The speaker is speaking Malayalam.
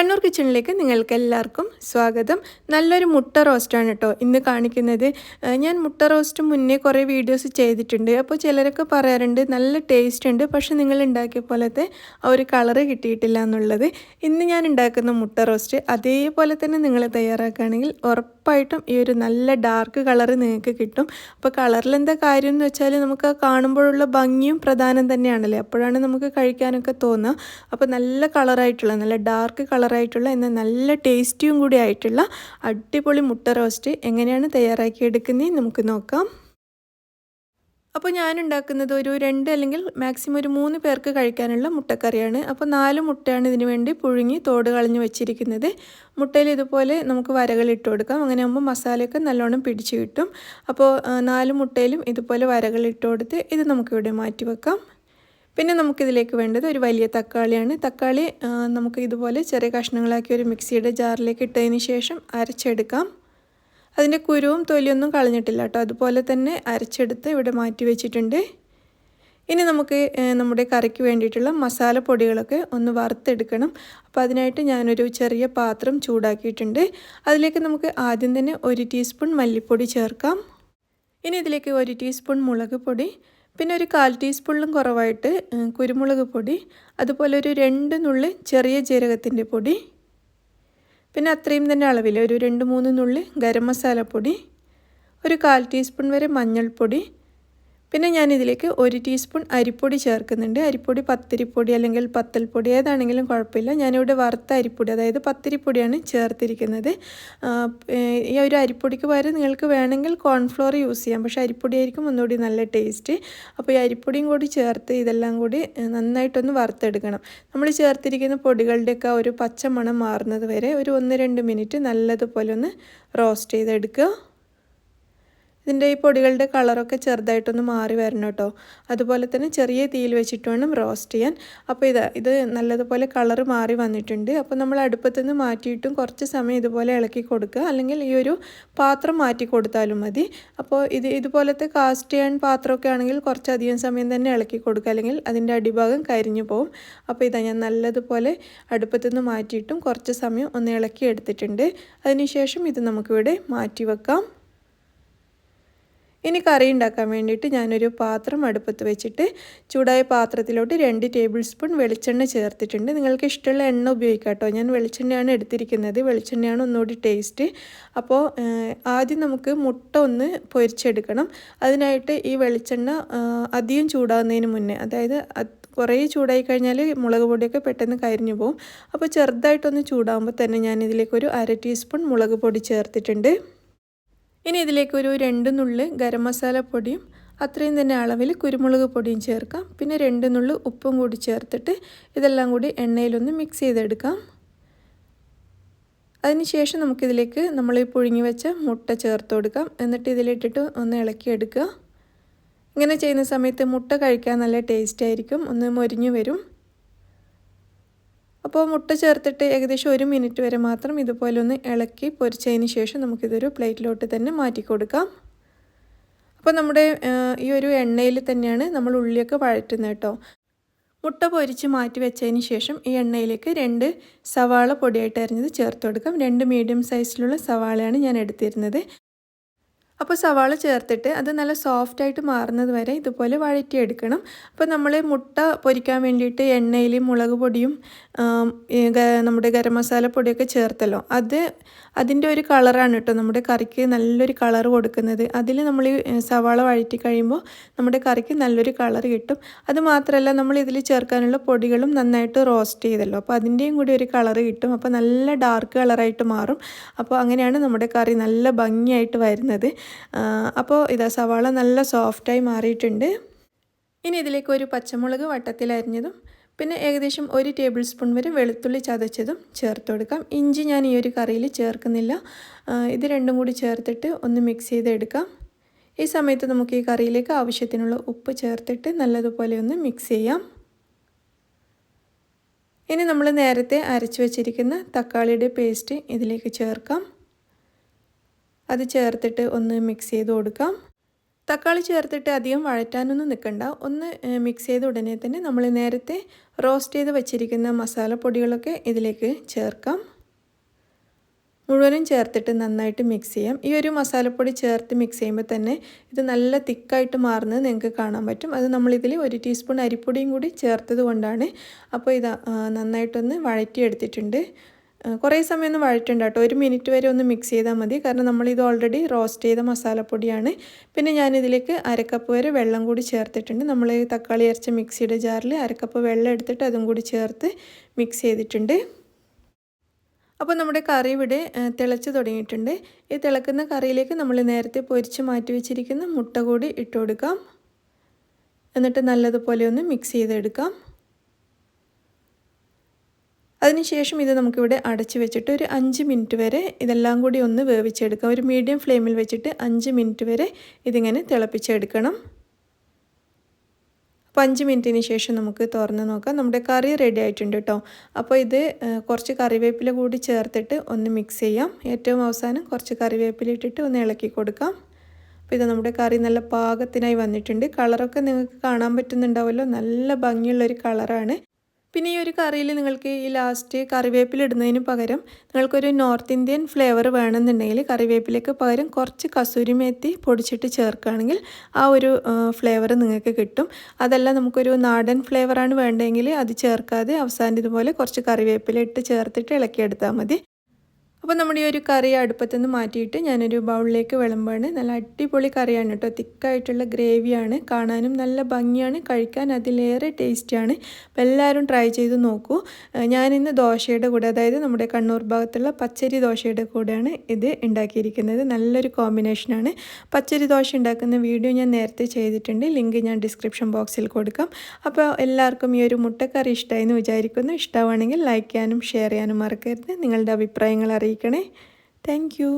കണ്ണൂർ കിച്ചണിലേക്ക് നിങ്ങൾക്ക് എല്ലാവർക്കും സ്വാഗതം. നല്ലൊരു മുട്ട റോസ്റ്റാണ് കേട്ടോ ഇന്ന് കാണിക്കുന്നത്. ഞാൻ മുട്ട റോസ്റ്റ് മുന്നേ കുറേ വീഡിയോസ് ചെയ്തിട്ടുണ്ട്. അപ്പോൾ ചിലരൊക്കെ പറയാറുണ്ട് നല്ല ടേസ്റ്റ് ഉണ്ട് പക്ഷെ നിങ്ങൾ ഉണ്ടാക്കിയ പോലത്തെ ആ ഒരു കളറ് കിട്ടിയിട്ടില്ല എന്നുള്ളത്. ഇന്ന് ഞാൻ ഉണ്ടാക്കുന്ന മുട്ട റോസ്റ്റ് അതേപോലെ തന്നെ നിങ്ങൾ തയ്യാറാക്കുകയാണെങ്കിൽ ഉറപ്പായിട്ടും ഈ ഒരു നല്ല ഡാർക്ക് കളറ് നിങ്ങൾക്ക് കിട്ടും. അപ്പോൾ കളറിൽ എന്താ കാര്യം എന്ന് വെച്ചാൽ നമുക്ക് കാണുമ്പോഴുള്ള ഭംഗിയും പ്രധാനം തന്നെയാണല്ലേ? അപ്പോഴാണ് നമുക്ക് കഴിക്കാനൊക്കെ തോന്നുക. അപ്പോൾ നല്ല കളറായിട്ടുള്ള നല്ല ഡാർക്ക് കളറായിട്ടുള്ള എന്നാൽ നല്ല ടേസ്റ്റിയും കൂടി ആയിട്ടുള്ള അടിപൊളി മുട്ട റോസ്റ്റ് എങ്ങനെയാണ് തയ്യാറാക്കിയെടുക്കുന്നത് നമുക്ക് നോക്കാം. അപ്പോൾ ഞാൻ ഉണ്ടാക്കുന്നത് ഒരു രണ്ട് അല്ലെങ്കിൽ മാക്സിമം ഒരു മൂന്ന് പേർക്ക് കഴിക്കാനുള്ള മുട്ടക്കറിയാണ്. അപ്പോൾ നാല് മുട്ടയാണ് ഇതിനു വേണ്ടി പുഴുങ്ങി തോട് കളഞ്ഞ് വെച്ചിരിക്കുന്നത്. മുട്ടയിൽ ഇതുപോലെ നമുക്ക് വരകളിട്ട് കൊടുക്കാം. അങ്ങനെ ആകുമ്പോൾ മസാലയൊക്കെ നല്ലോണം പിടിച്ചു കിട്ടും. അപ്പോൾ നാല് മുട്ടയിലും ഇതുപോലെ വരകളിട്ട് കൊടുത്ത് ഇത് നമുക്കിവിടെ മാറ്റി വെക്കാം. പിന്നെ നമുക്കിതിലേക്ക് വേണ്ടത് ഒരു വലിയ തക്കാളിയാണ്. തക്കാളി നമുക്ക് ഇതുപോലെ ചെറിയ കഷ്ണങ്ങളാക്കി ഒരു മിക്സിയുടെ ജാറിലേക്ക് ഇട്ടതിന് ശേഷം അരച്ചെടുക്കാം. അതിന്റെ കുരുവും തൊലിയൊന്നും കളഞ്ഞിട്ടില്ല കേട്ടോ. അതുപോലെ തന്നെ അരച്ചെടുത്ത് ഇവിടെ മാറ്റി വെച്ചിട്ടുണ്ട്. ഇനി നമുക്ക് നമ്മുടെ കറിക്ക് വേണ്ടിയിട്ടുള്ള മസാലപ്പൊടികളൊക്കെ ഒന്ന് വറുത്തെടുക്കണം. അപ്പോൾ അതിനായിട്ട് ഞാനൊരു ചെറിയ പാത്രം ചൂടാക്കിയിട്ടുണ്ട്. അതിലേക്ക് നമുക്ക് ആദ്യം തന്നെ ഒരു ടീസ്പൂൺ മല്ലിപ്പൊടി ചേർക്കാം. ഇനി ഇതിലേക്ക് ഒരു ടീസ്പൂൺ മുളക് പൊടി പിന്നെ ഒരു കാൽ ടീസ്പൂണിലും കുറവായിട്ട് കുരുമുളക് പൊടി അതുപോലെ ഒരു രണ്ട് നുള്ളി ചെറിയ ജീരകത്തിന്റെ പൊടി പിന്നെ അത്രയും തന്നെ അളവിൽ ഒരു രണ്ട് മൂന്ന് നുള്ളി ഗരം മസാലപ്പൊടി ഒരു കാൽ ടീസ്പൂൺ വരെ മഞ്ഞൾപ്പൊടി പിന്നെ ഞാൻ ഇതിലേക്ക് ഒരു ടീസ്പൂൺ അരിപ്പൊടി ചേർക്കുന്നുണ്ട്. അരിപ്പൊടി പത്തിരിപ്പൊടി അല്ലെങ്കിൽ പത്തൽപ്പൊടി ഏതാണെങ്കിലും കുഴപ്പമില്ല. ഞാനിവിടെ വറുത്ത അരിപ്പൊടി അതായത് പത്തിരിപ്പൊടിയാണ് ചേർത്തിരിക്കുന്നത്. ഈ ഒരു അരിപ്പൊടിക്ക് പകരം നിങ്ങൾക്ക് വേണമെങ്കിൽ കോൺഫ്ലോർ യൂസ് ചെയ്യാം. പക്ഷേ അരിപ്പൊടി ആയിരിക്കും ഒന്നുകൂടി നല്ല ടേസ്റ്റ്. അപ്പോൾ ഈ അരിപ്പൊടിയും കൂടി ചേർത്ത് ഇതെല്ലാം കൂടി നന്നായിട്ടൊന്ന് വറുത്തെടുക്കണം. നമ്മൾ ചേർത്തിരിക്കുന്ന പൊടികളുടെയൊക്കെ ഒരു പച്ചമണം മാറുന്നത് വരെ ഒരു ഒന്ന് രണ്ട് മിനിറ്റ് നല്ലതുപോലെ ഒന്ന് റോസ്റ്റ് ചെയ്തെടുക്കുക. ഇതിന്റെ ഈ പൊടികളുടെ കളറൊക്കെ ചെറുതായിട്ടൊന്ന് മാറി വരണം കേട്ടോ. അതുപോലെ തന്നെ ചെറിയ തീയിൽ വെച്ചിട്ട് വേണം റോസ്റ്റ് ചെയ്യാൻ. അപ്പോൾ ഇത് ഇത് നല്ലതുപോലെ കളറ് മാറി വന്നിട്ടുണ്ട്. അപ്പോൾ നമ്മൾ അടുപ്പത്ത് നിന്ന് മാറ്റിയിട്ടും കുറച്ച് സമയം ഇതുപോലെ ഇളക്കി കൊടുക്കുക. അല്ലെങ്കിൽ ഈ ഒരു പാത്രം മാറ്റി കൊടുത്താലും മതി. അപ്പോൾ ഇത് ഇതുപോലത്തെ കാസ്റ്റ് ചെയ്യാൻ പാത്രമൊക്കെ ആണെങ്കിൽ കുറച്ചധികം സമയം തന്നെ ഇളക്കി കൊടുക്കുക. അല്ലെങ്കിൽ അതിന്റെ അടിഭാഗം കരിഞ്ഞു പോകും അപ്പോൾ ഇതാ ഞാൻ നല്ലതുപോലെ അടുപ്പത്ത് നിന്ന് മാറ്റിയിട്ടും കുറച്ച് സമയം ഒന്ന് ഇളക്കി എടുത്തിട്ടുണ്ട്. അതിനുശേഷം ഇത് നമുക്കിവിടെ മാറ്റി വെക്കാം. ഇനി കറി ഉണ്ടാക്കാൻ വേണ്ടിയിട്ട് ഞാനൊരു പാത്രം അടുപ്പത്ത് വെച്ചിട്ട് ചൂടായ പാത്രത്തിലോട്ട് രണ്ട് ടേബിൾ സ്പൂൺ വെളിച്ചെണ്ണ ചേർത്തിട്ടുണ്ട്. നിങ്ങൾക്ക് ഇഷ്ടമുള്ള എണ്ണ ഉപയോഗിക്കാം കേട്ടോ. ഞാൻ വെളിച്ചെണ്ണയാണ് എടുത്തിരിക്കുന്നത്. വെളിച്ചെണ്ണയാണ് ഒന്നുകൂടി ടേസ്റ്റ് അപ്പോൾ ആദ്യം നമുക്ക് മുട്ട ഒന്ന് പൊരിച്ചെടുക്കണം. അതിനായിട്ട് ഈ വെളിച്ചെണ്ണ അധികം ചൂടാകുന്നതിന് മുന്നേ അതായത് കുറേ ചൂടായി കഴിഞ്ഞാൽ മുളക് പൊടിയൊക്കെ പെട്ടെന്ന് കരിഞ്ഞു പോകും അപ്പോൾ ചെറുതായിട്ടൊന്ന് ചൂടാകുമ്പോൾ തന്നെ ഞാൻ ഇതിലേക്കൊരു അര ടീസ്പൂൺ മുളക് പൊടി ചേർത്തിട്ടുണ്ട്. ഇനി ഇതിലേക്ക് ഒരു രണ്ട് നുള്ളി ഗരം മസാല പൊടിയും അത്രയും തന്നെ അളവിൽ കുരുമുളക് പൊടിയും ചേർക്കാം. പിന്നെ രണ്ട് നുള്ളി ഉപ്പും കൂടി ചേർത്തിട്ട് ഇതെല്ലാം കൂടി എണ്ണയിലൊന്ന് മിക്സ് ചെയ്തെടുക്കാം. അതിനുശേഷം നമുക്കിതിലേക്ക് നമ്മൾ ഈ പുഴുങ്ങി വെച്ച മുട്ട ചേർത്ത് കൊടുക്കാം. എന്നിട്ട് ഇതിലിട്ടിട്ട് ഒന്ന് ഇളക്കിയെടുക്കുക. ഇങ്ങനെ ചെയ്യുന്ന സമയത്ത് മുട്ട കഴിക്കാൻ നല്ല ടേസ്റ്റ് ആയിരിക്കും. ഒന്ന് മൊരിഞ്ഞു വരും. അപ്പോൾ മുട്ട ചേർത്തിട്ട് ഏകദേശം ഒരു മിനിറ്റ് വരെ മാത്രം ഇതുപോലെ ഒന്ന് ഇളക്കി പൊരിച്ചതിന് ശേഷം നമുക്കിതൊരു പ്ലേറ്റിലോട്ട് തന്നെ മാറ്റി കൊടുക്കാം. അപ്പോൾ നമ്മുടെ ഈ ഒരു എണ്ണയിൽ തന്നെയാണ് നമ്മൾ ഉള്ളിയൊക്കെ വഴറ്റുന്നത് കേട്ടോ. മുട്ട പൊരിച്ച് മാറ്റി വെച്ചതിന് ശേഷം ഈ എണ്ണയിലേക്ക് രണ്ട് സവാള പൊടിയായിട്ട് അരിഞ്ഞത് ചേർത്ത് കൊടുക്കാം. രണ്ട് മീഡിയം സൈസിലുള്ള സവാളയാണ് ഞാൻ എടുത്തിരുന്നത്. അപ്പോൾ സവാള ചേർത്തിട്ട് അത് നല്ല സോഫ്റ്റ് ആയിട്ട് മാറുന്നത് വരെ ഇതുപോലെ വഴറ്റിയെടുക്കണം. അപ്പോൾ നമ്മൾ മുട്ട പൊരിക്കാൻ വേണ്ടിയിട്ട് എണ്ണയിൽ മുളക് പൊടിയും നമ്മുടെ ഗരം മസാല പൊടിയൊക്കെ ചേർത്തല്ലോ. അത് അതിന്റെ ഒരു കളറാണ് കേട്ടോ നമ്മുടെ കറിക്ക് നല്ലൊരു കളർ കൊടുക്കുന്നത്. അതിൽ നമ്മൾ സവാള വഴറ്റി കഴിയുമ്പോൾ നമ്മുടെ കറിക്ക് നല്ലൊരു കളർ കിട്ടും. അത് മാത്രമല്ല നമ്മൾ ഇതിൽ ചേർക്കാനുള്ള പൊടികളും നന്നായിട്ട് റോസ്റ്റ് ചെയ്തല്ലോ. അപ്പോൾ അതിന്റെയും കൂടി ഒരു കളർ കിട്ടും. അപ്പോൾ നല്ല ഡാർക്ക് കളറായിട്ട് മാറും. അപ്പോൾ അങ്ങനെയാണ് നമ്മുടെ കറി നല്ല ഭംഗിയായിട്ട് വരുന്നത്. അപ്പോൾ ഇതാ സവാള നല്ല സോഫ്റ്റായി മാറിയിട്ടുണ്ട്. ഇനി ഇതിലേക്ക് ഒരു പച്ചമുളക് വട്ടത്തിൽ അരിഞ്ഞതും പിന്നെ ഏകദേശം ഒരു ടേബിൾ സ്പൂൺ വരെ വെളുത്തുള്ളി ചതച്ചതും ചേർത്ത് കൊടുക്കാം. ഇഞ്ചി ഞാൻ ഈ ഒരു കറിയിൽ ചേർക്കുന്നില്ല. ഇത് രണ്ടും കൂടി ചേർത്തിട്ട് ഒന്ന് മിക്സ് ചെയ്തെടുക്കാം. ഈ സമയത്ത് നമുക്ക് ഈ കറിയിലേക്ക് ആവശ്യത്തിനുള്ള ഉപ്പ് ചേർത്തിട്ട് നല്ലതുപോലെ ഒന്ന് മിക്സ് ചെയ്യാം. ഇനി നമ്മൾ നേരത്തെ അരച്ചു വച്ചിരിക്കുന്ന തക്കാളിയുടെ പേസ്റ്റ് ഇതിലേക്ക് ചേർക്കാം. അത് ചേർത്തിട്ട് ഒന്ന് മിക്സ് ചെയ്ത് കൊടുക്കാം. തക്കാളി ചേർത്തിട്ട് അധികം വഴറ്റാനൊന്നും നിൽക്കണ്ട ഒന്ന് മിക്സ് ചെയ്ത ഉടനെ തന്നെ നമ്മൾ നേരത്തെ റോസ്റ്റ് ചെയ്ത് വെച്ചിരിക്കുന്ന മസാലപ്പൊടികളൊക്കെ ഇതിലേക്ക് ചേർക്കാം. മുഴുവനും ചേർത്തിട്ട് നന്നായിട്ട് മിക്സ് ചെയ്യാം. ഈ ഒരു മസാലപ്പൊടി ചേർത്ത് മിക്സ് ചെയ്യുമ്പോൾ തന്നെ ഇത് നല്ല തിക്കായിട്ട് മാറുന്നത് നിങ്ങൾക്ക് കാണാൻ പറ്റും. അത് നമ്മളിതിൽ ഒരു ടീസ്പൂൺ അരിപ്പൊടിയും കൂടി ചേർത്തത് കൊണ്ടാണ്. അപ്പോൾ ഇത് നന്നായിട്ടൊന്ന് വഴറ്റിയെടുത്തിട്ടുണ്ട്. കുറേ സമയം ഒന്ന് വഴറ്റുണ്ട് കേട്ടോ. ഒരു മിനിറ്റ് വരെ ഒന്ന് മിക്സ് ചെയ്താൽ മതി. കാരണം നമ്മളിത് ഓൾറെഡി റോസ്റ്റ് ചെയ്ത മസാലപ്പൊടിയാണ്. പിന്നെ ഞാനിതിലേക്ക് അരക്കപ്പ് വരെ വെള്ളം കൂടി ചേർത്തിട്ടുണ്ട്. നമ്മൾ തക്കാളി അരച്ച മിക്സിയുടെ ജാറിൽ അരക്കപ്പ് വെള്ളം എടുത്തിട്ട് അതും കൂടി ചേർത്ത് മിക്സ് ചെയ്തിട്ടുണ്ട്. അപ്പോൾ നമ്മുടെ കറി ഇവിടെ തിളച്ച് തുടങ്ങിയിട്ടുണ്ട്. ഈ തിളക്കുന്ന കറിയിലേക്ക് നമ്മൾ നേരത്തെ പൊരിച്ച് മാറ്റി വെച്ചിരിക്കുന്ന മുട്ട കൂടി ഇട്ട് കൊടുക്കാം. എന്നിട്ട് നല്ലതുപോലെ ഒന്ന് മിക്സ് ചെയ്തെടുക്കാം. അതിനുശേഷം ഇത് നമുക്കിവിടെ അടച്ചു വെച്ചിട്ട് ഒരു അഞ്ച് മിനിറ്റ് വരെ ഇതെല്ലാം കൂടി ഒന്ന് വേവിച്ചെടുക്കാം. ഒരു മീഡിയം ഫ്ലെയിമിൽ വെച്ചിട്ട് അഞ്ച് മിനിറ്റ് വരെ ഇതിങ്ങനെ തിളപ്പിച്ചെടുക്കണം. അപ്പോൾ അഞ്ച് മിനിറ്റിന് ശേഷം നമുക്ക് തുറന്ന് നോക്കാം. നമ്മുടെ കറി റെഡി ആയിട്ടുണ്ട് കേട്ടോ അപ്പോൾ ഇത് കുറച്ച് കറിവേപ്പില കൂടി ചേർത്തിട്ട് ഒന്ന് മിക്സ് ചെയ്യാം. ഏറ്റവും അവസാനം കുറച്ച് കറിവേപ്പില ഇട്ടിട്ട് ഒന്ന് ഇളക്കി കൊടുക്കാം. അപ്പോൾ ഇത് നമ്മുടെ കറി നല്ല പാകത്തിനായി വന്നിട്ടുണ്ട്. കളറൊക്കെ നിങ്ങൾക്ക് കാണാൻ പറ്റുന്നുണ്ടാവുമല്ലോ നല്ല ഭംഗിയുള്ളൊരു കളറാണ് പിന്നെ ഈ ഒരു കറിയിൽ നിങ്ങൾക്ക് ഈ ലാസ്റ്റ് കറിവേപ്പില ഇടുന്നതിന് പകരം നിങ്ങൾക്കൊരു നോർത്ത് ഇന്ത്യൻ ഫ്ലേവർ വേണമെന്നുണ്ടെങ്കിൽ കറിവേപ്പിലേക്ക് പകരം കുറച്ച് കസൂരി മേത്തി പൊടിച്ചിട്ട് ചേർക്കുകയാണെങ്കിൽ ആ ഒരു ഫ്ലേവർ നിങ്ങൾക്ക് കിട്ടും. അതല്ല നമുക്കൊരു നാടൻ ഫ്ലേവറാണ് വേണ്ടതെങ്കിൽ അത് ചേർക്കാതെ അവസാനം ഇതുപോലെ കുറച്ച് കറിവേപ്പില ഇട്ട് ചേർത്തിട്ട് ഇളക്കിയെടുത്താൽ മതി. അപ്പോൾ നമ്മുടെ ഈ ഒരു കറി അടുപ്പത്തു നിന്ന് മാറ്റിയിട്ട് ഞാനൊരു ബൗളിലേക്ക് വിളമ്പാണ്. നല്ല അടിപൊളി കറിയാണ് കേട്ടോ. തിക്കായിട്ടുള്ള ഗ്രേവിയാണ്. കാണാനും നല്ല ഭംഗിയാണ്. കഴിക്കാൻ അതിലേറെ ടേസ്റ്റിയാണ് അപ്പോൾ എല്ലാവരും ട്രൈ ചെയ്ത് നോക്കൂ. ഞാനിന്ന് ദോശയുടെ കൂടെ അതായത് നമ്മുടെ കണ്ണൂർ ഭാഗത്തുള്ള പച്ചരി ദോശയുടെ കൂടെയാണ് ഇത് ഉണ്ടാക്കിയിരിക്കുന്നത്. നല്ലൊരു കോമ്പിനേഷനാണ്. പച്ചരി ദോശ ഉണ്ടാക്കുന്ന വീഡിയോ ഞാൻ നേരത്തെ ചെയ്തിട്ടുണ്ട്. ലിങ്ക് ഞാൻ ഡിസ്ക്രിപ്ഷൻ ബോക്സിൽ കൊടുക്കാം. അപ്പോൾ എല്ലാവർക്കും ഈ ഒരു മുട്ടക്കറി ഇഷ്ടമായി എന്ന് വിചാരിക്കുന്നു. ഇഷ്ടമാണെങ്കിൽ ലൈക്ക് ചെയ്യാനും ഷെയർ ചെയ്യാനും മറക്കരുത്. നിങ്ങളുടെ അഭിപ്രായങ്ങൾ ಕಣೆ. Thank you